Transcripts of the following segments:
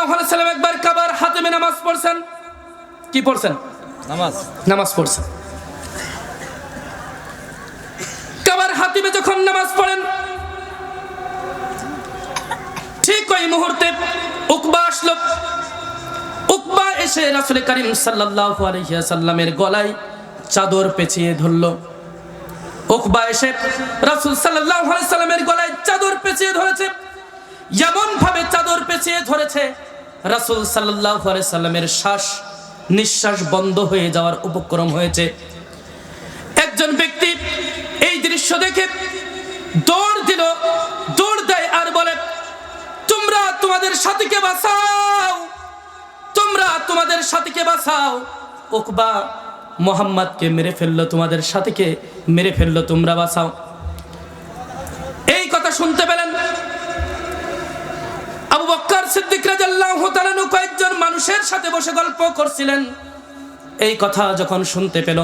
সাল্লাল্লাহু আলাইহি সাল্লাম একবার কাবার হাতেমে নামাজ পড়ছেন। কি পড়ছেন? নামাজ। নামাজ পড়ছেন। কাবার হাতিমে যখন নামাজ পড়েন ঠিক ওই মুহূর্তে উকবা আসলো। উকবা এসে রাসূল করিম সাল্লাল্লাহু আলাইহি সাল্লামের গলায় চাদর পেঁচিয়ে ধরলো। উকবা এসে রাসূল সাল্লাল্লাহু আলাইহি সাল্লামের গলায় চাদর পেঁচিয়ে ধরেছে। এমন ভাবে পেঁচিয়ে ধরেছে। রাসূল আলাইহি সাল্লামের শ্বাস নিঃশ্বাস বন্ধ হয়ে যাওয়ার উপক্রম হয়েছে। একজন ব্যক্তি এই দৃশ্য দেখে দৌড় দিল, দৌড় দেয় আর বলে, তোমরা তোমাদের সাথীকে বাঁচাও, তোমরা তোমাদের সাথীকে বাঁচাও। উকবা মোহাম্মদকে মেরে ফেলল, তোমাদের সাথীকে মেরে ফেলল, তোমরা বাঁচাও এই কথা শুনতে পেলেন আবু বক্কর সিদ্দিক রাদিয়াল্লাহু তাআলা কয়েকজন সাথে বসে গল্প করছিলেন। এই কথা যখন শুনতে পেল,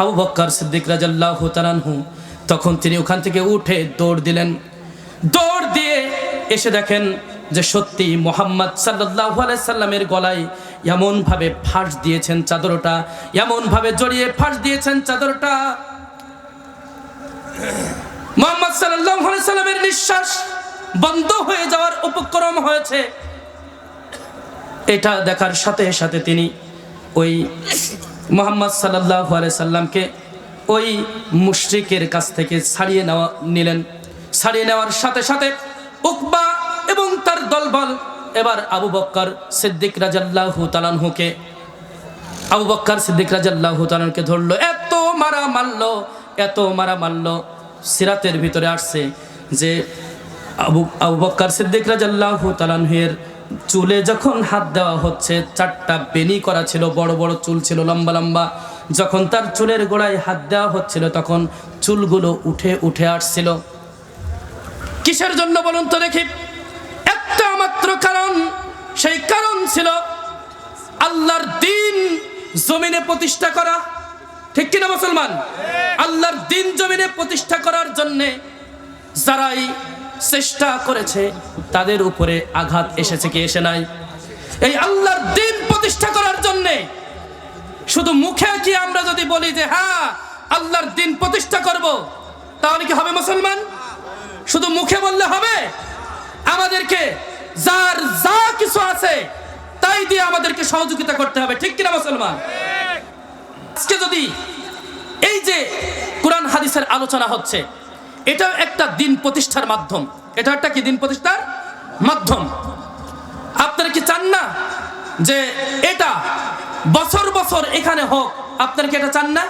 আবু বক্কর সিদ্দিক তাআলাহু তখন তিনি ওখান থেকে উঠে দৌড় দিলেন। দৌড় দিয়ে এসে দেখেন যে সত্যি মোহাম্মদ আলাইহি সাল্লামের গলায় এমনভাবে ফাঁস দিয়েছেন চাদরটা, এমনভাবে জড়িয়ে ফাঁস দিয়েছেন চাদরটা। মোহাম্মদ আলাইহি সাল্লামের নিঃশ্বাস বন্ধ হয়ে যাওয়ার উপক্রম হয়েছে। এটা দেখার সাথে সাথে তিনি ওই মোহাম্মদ আলাইহি সাল্লামকে ওই মুশরিকের কাছ থেকে ছাড়িয়ে নেওয়া নিলেন। ছাড়িয়ে নেওয়ার সাথে সাথে উকবা এবং তার দলবল এবার আবু বক্কর সিদ্দিক রাজাল্লাহু তালানহুকে আবু বক্কর সিদ্দিক রাজাল্লাহু তালানকে ধরলো, এত মারা মারলো, এত মারা মারলো। সিরাতের ভিতরে আসছে যে আবু আবু বক্কর সিদ্দিক রাজাল্লাহু তালানহের চুলে যখন হাত দেওয়া হচ্ছে, চারটা বেনি করা ছিল, বড় বড় চুল ছিল, লম্বা লম্বা। যখন তার চুলের গোড়ায় হাত দেওয়া হচ্ছিল, তখন চুলগুলো উঠে উঠে আসছিল। কিসের জন্য বলুন তো দেখি? একটা মাত্র কারণ, সেই কারণ ছিল আল্লাহর দিন জমিনে প্রতিষ্ঠা করা। ঠিক কিনা মুসলমান? আল্লাহর দিন জমিনে প্রতিষ্ঠা করার জন্যে যারাই চেষ্টা করেছে, তাদের উপরে আঘাত এসেছে কি এসে নাই? এই আল্লাহর দিন প্রতিষ্ঠা করার জন্যে শুধু মুখে কি আমরা যদি বলি যে হ্যাঁ আল্লাহর দিন প্রতিষ্ঠা করব তাহলে কি হবে মুসলমান? শুধু মুখে বললে হবে? আমাদেরকে যার যা কিছু আছে, তাই দিয়ে আমাদেরকে সহযোগিতা করতে হবে, ঠিক কিনা মুসলমান? আজকে যদি এই যে কোরআন হাদিসের আলোচনা হচ্ছে এটা একটা দিন প্রতিষ্ঠার মাধ্যম। এটা একটা কি দিন প্রতিষ্ঠার মাধ্যম? আপনারা কি চান না যে এটা বছর বছর এখানে হোক? আপনারা কি এটা চান না?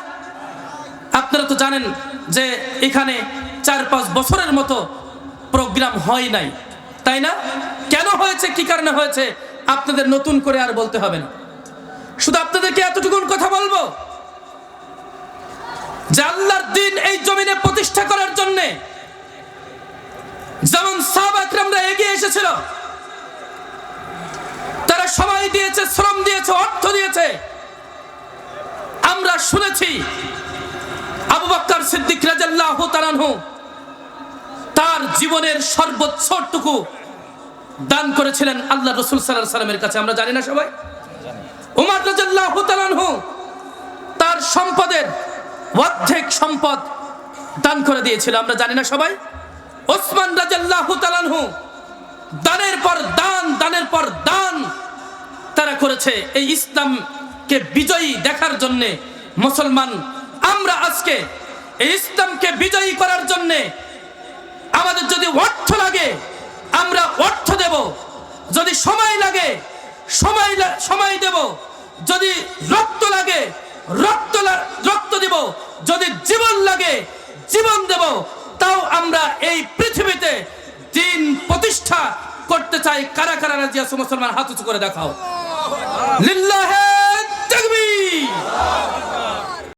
আপনারা তো জানেন যে এখানে চার পাঁচ বছরের মতো প্রোগ্রাম হয় নাই। তাই না? কেন হয়েছে? কি কারণে হয়েছে? আপনাদের নতুন করে আর বলতে হবে না। শুধু আপনাদেরকে এতটুকুন কথা বলব? আল্লাহর দিন এই জমিনে প্রতিষ্ঠা করার জন্য যেমন সাহাব আকরামরা এগিয়ে এসেছিল, তারা সময় দিয়েছে, শ্রম দিয়েছে, অর্থ দিয়েছে। আমরা শুনেছি আবু বক্কর সিদ্দিক রাজাল্লাহু তাআলাহু তার জীবনের সর্বোচ্চটুকু দান করেছিলেন আল্লাহ রসুল সাল্লাল্লাহু সাল্লামের কাছে। আমরা জানি না সবাই? উমর রাজাল্লাহু তাআলাহু তার সম্পদের অর্ধেক সম্পদ দান করে দিয়েছিল, আমরা জানি না সবাই। ওসমান তাআলাহু দানের পর দান, দানের পর দান তারা করেছে। এই ইসলামকে বিজয়ী দেখার জন্যে মুসলমান, আমরা আজকে এই ইসলামকে বিজয়ী করার জন্যে আমাদের যদি অর্থ লাগে, আমরা অর্থ দেব। যদি সময় লাগে, সময় সময় দেব। যদি রক্ত লাগে, রক্ত লা- রক্ত দেব যদি জীবন লাগে জীবন দেব তাও আমরা এই পৃথিবীতে দিন প্রতিষ্ঠা করতে চাই। কারা কারা রাজি আছো মুসলমান? হাত উঁচু করে দেখাও। লিল্লাহে তাকবীর।